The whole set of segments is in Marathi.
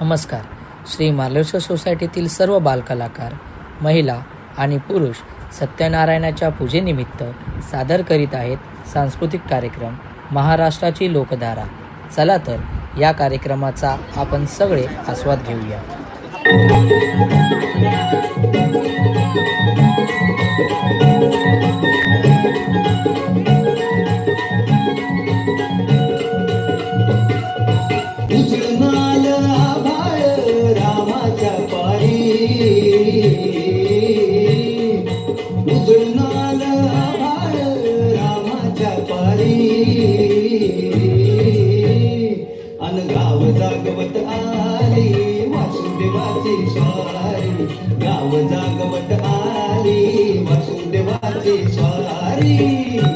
नमस्कार. श्री मार्लेश्वर सोसायटीतील सर्व बालकलाकार महिला आणि पुरुष सत्यनारायणाच्या पूजेनिमित्त सादर करीत आहेत सांस्कृतिक कार्यक्रम महाराष्ट्राची लोकधारा. चला तर या कार्यक्रमाचा आपण सगळे आस्वाद घेऊया. स्वारी गाव जागवत आली वासुदेवाचे स्वारी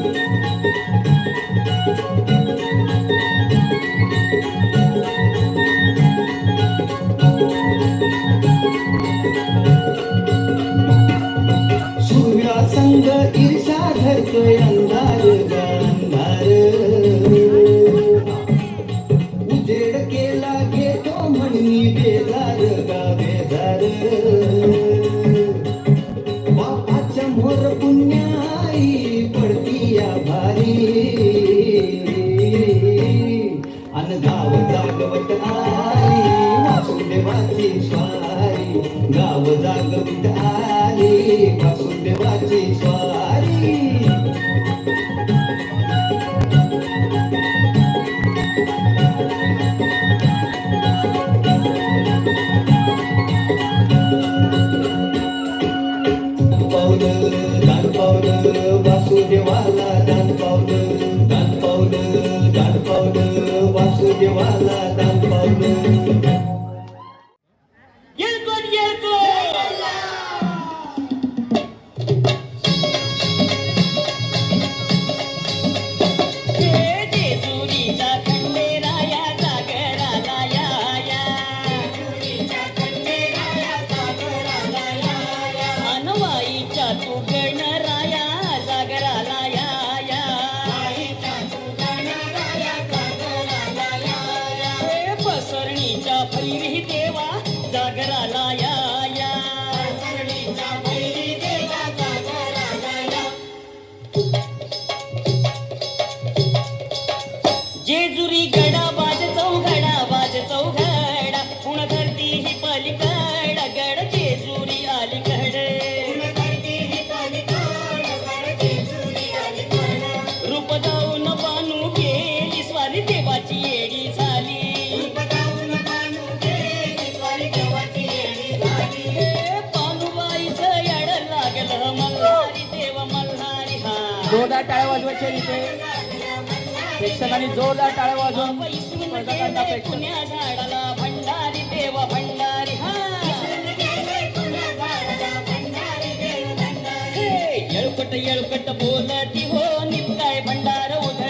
பேராலாய जोरदार टाळ्या वाजवायच्या इथे. प्रेक्षकांनी जोरदार टाळ्या वाजवून भंडारी देव भंडारी येळकट येळकट बोलती हो निपटाय भंडार उद्या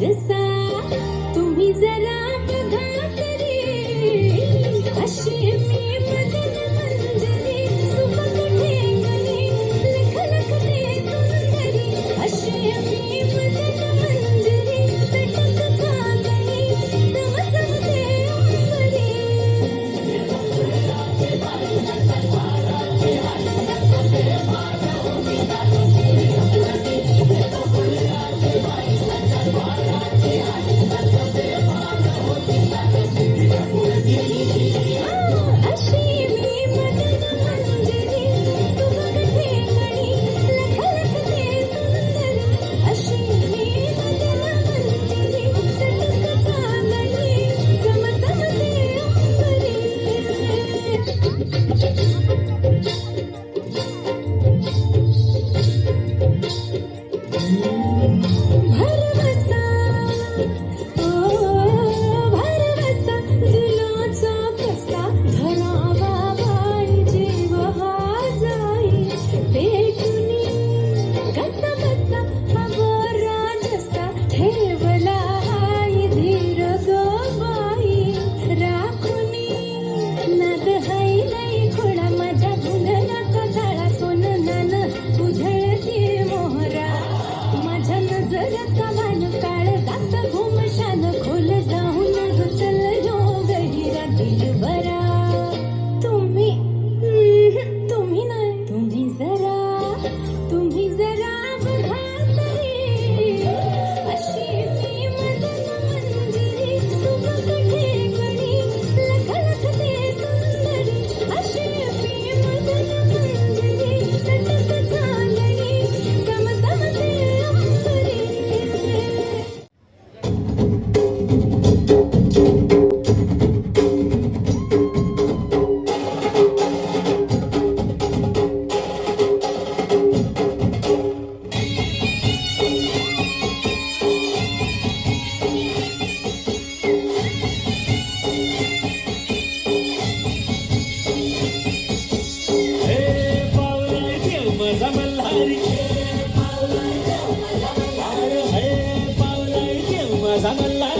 जसा तुम्ही जरा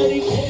Holy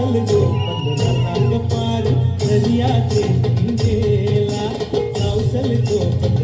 चल गो पंधरा पार नदिया ते जाऊ चल गो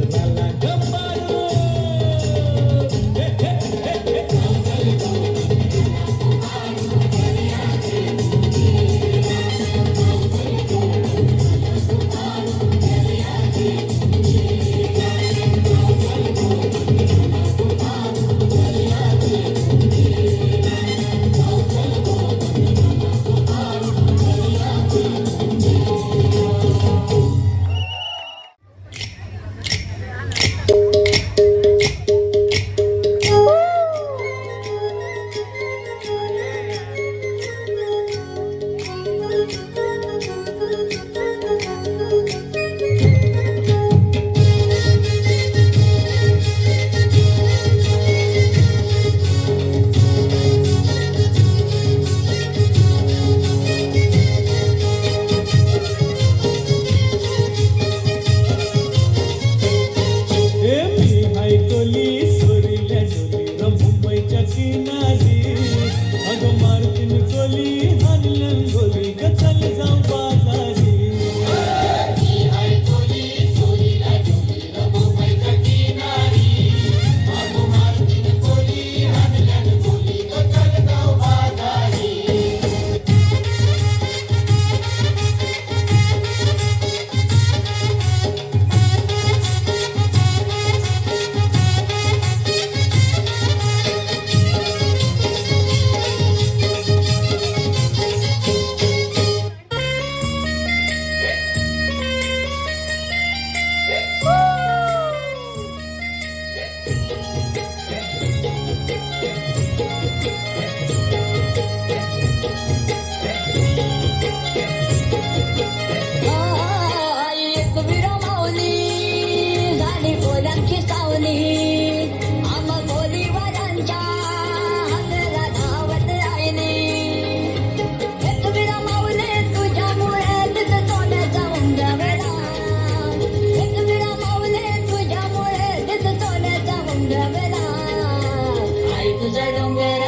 आई तुझा डोंगर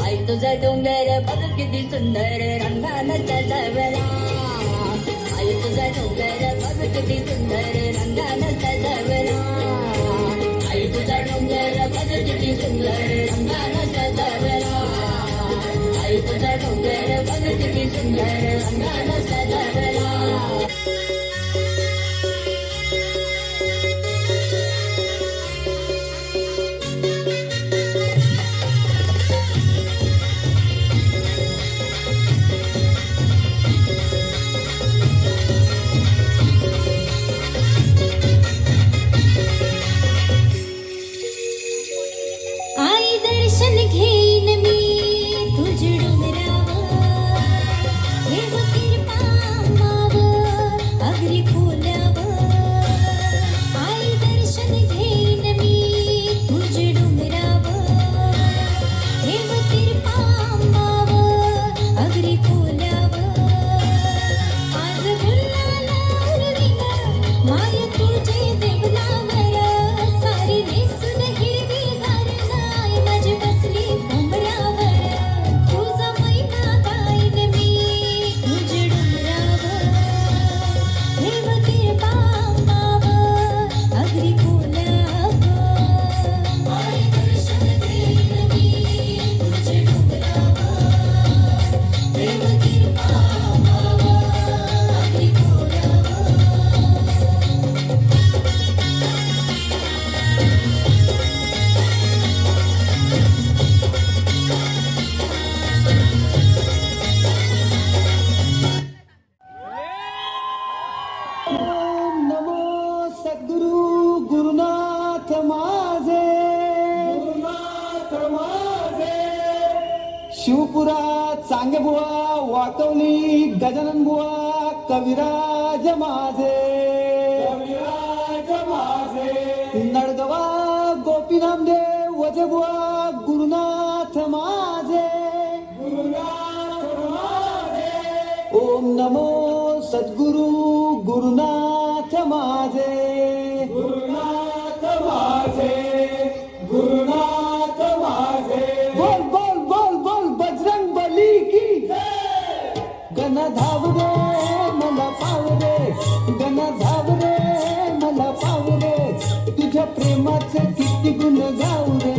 आई तुझा डोंगर बघ किती सुंदर रंगानं सजवला आई तुझा डोंगर बघ किती सुंदर रंगानं सजवला आई तुझा डोंगर बघ किती सुंदर रंगानं सजवला आई तुझा डोंगर बघ किती सुंदर रंगानं सजवला मला धाव रे मला पाव रे तुझ्या प्रेमाचे किती गुण गाऊ रे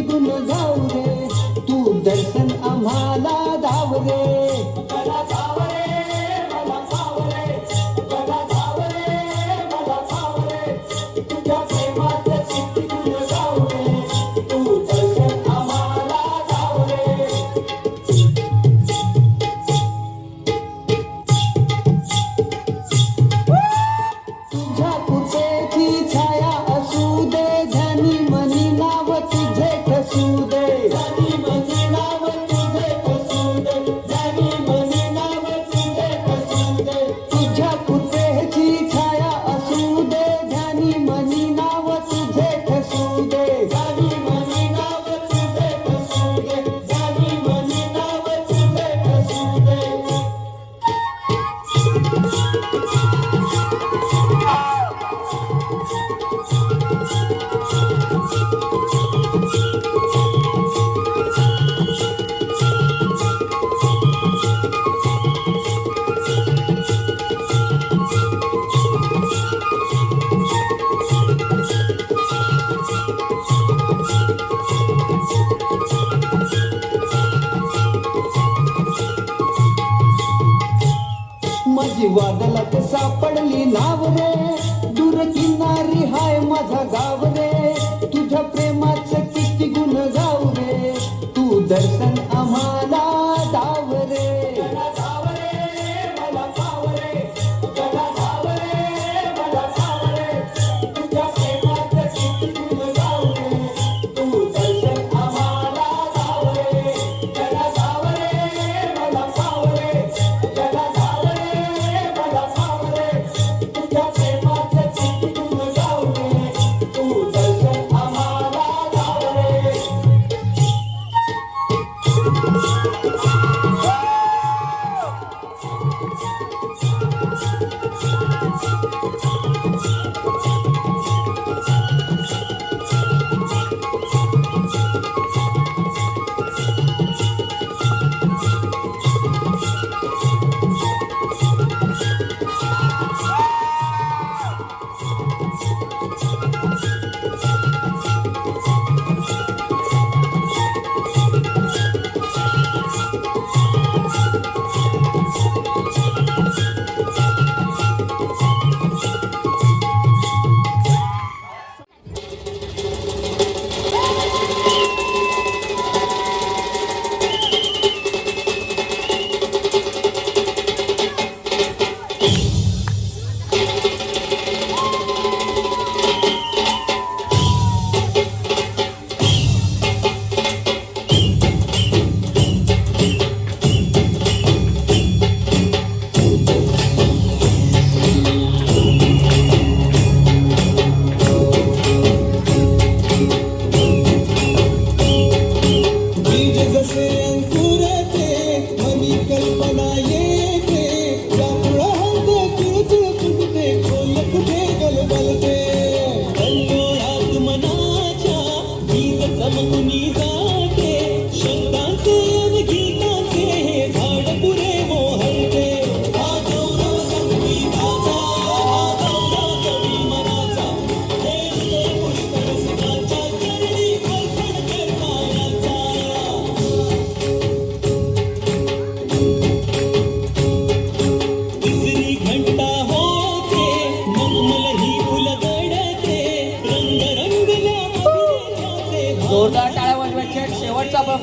तिकडून जाऊ दे. तू दर्शन आम्हाला धाव दे.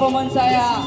我们谁啊。